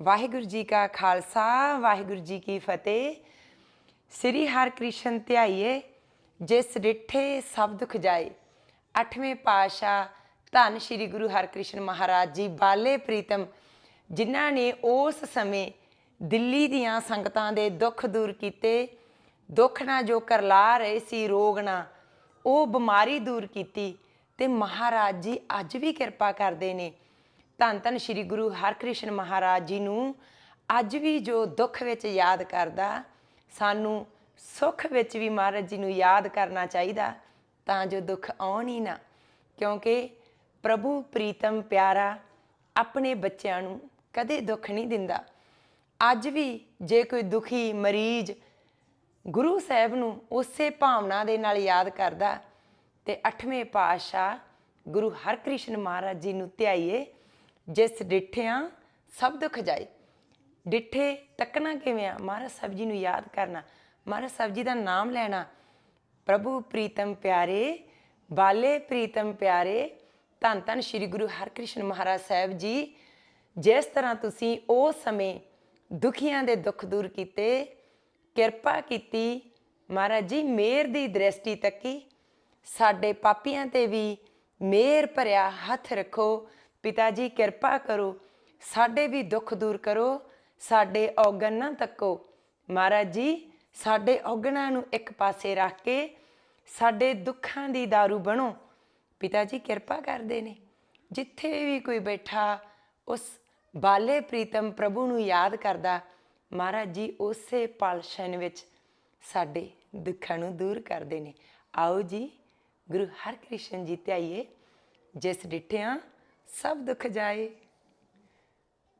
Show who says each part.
Speaker 1: ਵਾਹਿਗੁਰੂ ਜੀ ਕਾ ਖਾਲਸਾ, ਵਾਹਿਗੁਰੂ ਜੀ ਕੀ ਫਤਿਹ। ਸ੍ਰੀ ਹਰਿਕ੍ਰਿਸ਼ਨ ਧਿਆਈਏ, ਜਿਸ ਡਿਠੇ ਸਭ ਦੁਖ ਜਾਏ। ਅੱਠਵੇਂ ਪਾਤਸ਼ਾਹ ਧੰਨ ਸ੍ਰੀ ਗੁਰੂ ਹਰਿਕ੍ਰਿਸ਼ਨ ਮਹਾਰਾਜ ਜੀ ਬਾਲੇ ਪ੍ਰੀਤਮ, ਜਿਨ੍ਹਾਂ ਨੇ ਉਸ ਸਮੇਂ ਦਿੱਲੀ ਦੀਆਂ ਸੰਗਤਾਂ ਦੇ ਦੁੱਖ ਦੂਰ ਕੀਤੇ। ਦੁੱਖ ਨਾਲ ਜੋ ਕਰਲਾ ਰਹੇ ਸੀ, ਰੋਗ ਨਾਲ, ਉਹ ਬਿਮਾਰੀ ਦੂਰ ਕੀਤੀ ਤੇ ਮਹਾਰਾਜ ਜੀ ਅੱਜ ਵੀ ਕਿਰਪਾ ਕਰਦੇ ਨੇ। ਧੰਨ ਧੰਨ ਸ੍ਰੀ ਗੁਰੂ ਹਰਕ੍ਰਿਸ਼ਨ ਮਹਾਰਾਜ ਜੀ ਨੂੰ ਅੱਜ ਵੀ ਜੋ ਦੁੱਖ ਵਿੱਚ ਯਾਦ ਕਰਦਾ, ਸਾਨੂੰ ਸੁੱਖ ਵਿੱਚ ਵੀ ਮਹਾਰਾਜ ਜੀ ਨੂੰ ਯਾਦ ਕਰਨਾ ਚਾਹੀਦਾ, ਤਾਂ ਜੋ ਦੁੱਖ ਆਉਣ ਹੀ ਨਾ। ਕਿਉਂਕਿ ਪ੍ਰਭੂ ਪ੍ਰੀਤਮ ਪਿਆਰਾ ਆਪਣੇ ਬੱਚਿਆਂ ਨੂੰ ਕਦੇ ਦੁੱਖ ਨਹੀਂ ਦਿੰਦਾ। ਅੱਜ ਵੀ ਜੇ ਕੋਈ ਦੁਖੀ ਮਰੀਜ਼ ਗੁਰੂ ਸਾਹਿਬ ਨੂੰ ਉਸੇ ਭਾਵਨਾ ਦੇ ਨਾਲ ਯਾਦ ਕਰਦਾ, ਤੇ ਅੱਠਵੇਂ ਪਾਤਸ਼ਾਹ ਗੁਰੂ ਹਰਕ੍ਰਿਸ਼ਨ ਮਹਾਰਾਜ ਜੀ ਨੂੰ ਧਿਆਈਏ ਜਿਸ ਡਿਠਿਆਂ ਸਭ ਦੁੱਖ ਜਾਏ। ਡਿਠੇ ਤੱਕਣਾ ਕਿਵੇਂ ਆ? ਮਹਾਰਾਜ ਸਾਹਿਬ ਜੀ ਨੂੰ ਯਾਦ ਕਰਨਾ। ਮਹਾਰਾਜ ਸਾਹਿਬ ਜੀ ਦਾ ਨਾਮ ਲੈਣਾ। ਪ੍ਰਭੂ ਪ੍ਰੀਤਮ ਪਿਆਰੇ, ਬਾਲੇ ਪ੍ਰੀਤਮ ਪਿਆਰੇ, ਧੰਨ ਧੰਨ ਸ੍ਰੀ ਗੁਰੂ ਹਰਕ੍ਰਿਸ਼ਨ ਮਹਾਰਾਜ ਸਾਹਿਬ ਜੀ, ਜਿਸ ਤਰ੍ਹਾਂ ਤੁਸੀਂ ਉਹ ਸਮੇਂ ਦੁਖੀਆਂ ਦੇ ਦੁੱਖ ਦੂਰ ਕੀਤੇ, ਕਿਰਪਾ ਕੀਤੀ, ਮਹਾਰਾਜ ਜੀ ਮੇਰ ਦੀ ਦ੍ਰਿਸ਼ਟੀ ਤੱਕੀ, ਸਾਡੇ ਪਾਪੀਆਂ ਤੇ ਵੀ ਮੇਰ ਭਰਿਆ ਹੱਥ ਰੱਖੋ ਪਿਤਾ ਜੀ ਕਿਰਪਾ ਕਰੋ, ਸਾਡੇ ਵੀ ਦੁੱਖ ਦੂਰ ਕਰੋ, ਸਾਡੇ ਔਗਣ ਨਾ ਤੱਕੋ। ਮਹਾਰਾਜ ਜੀ, ਸਾਡੇ ਔਗਣਾਂ ਨੂੰ ਇੱਕ ਪਾਸੇ ਰੱਖ ਕੇ ਸਾਡੇ ਦੁੱਖਾਂ ਦੀ दारू ਬਣੋ। ਪਿਤਾ ਜੀ ਕਿਰਪਾ ਕਰਦੇ ਨੇ। ਜਿੱਥੇ ਵੀ ਕੋਈ ਬੈਠਾ, ਉਸ ਬਾਲੇ ਪ੍ਰੀਤਮ ਪ੍ਰਭੂ ਨੂੰ ਯਾਦ ਕਰਦਾ, ਮਹਾਰਾਜ ਜੀ, ਉਸੇ ਪਲ ਵਿੱਚ ਸਾਡੇ ਦੁੱਖਾਂ ਨੂੰ ਦੂਰ ਕਰਦੇ ਨੇ। ਆਓ ਜੀ, ਗੁਰੂ ਹਰਕ੍ਰਿਸ਼ਨ ਜੀ ਧਿਆਈਏ, ਜਿਸ ਡਿਠਿਆਂ ਸਭ ਦੁੱਖ ਜਾਏ।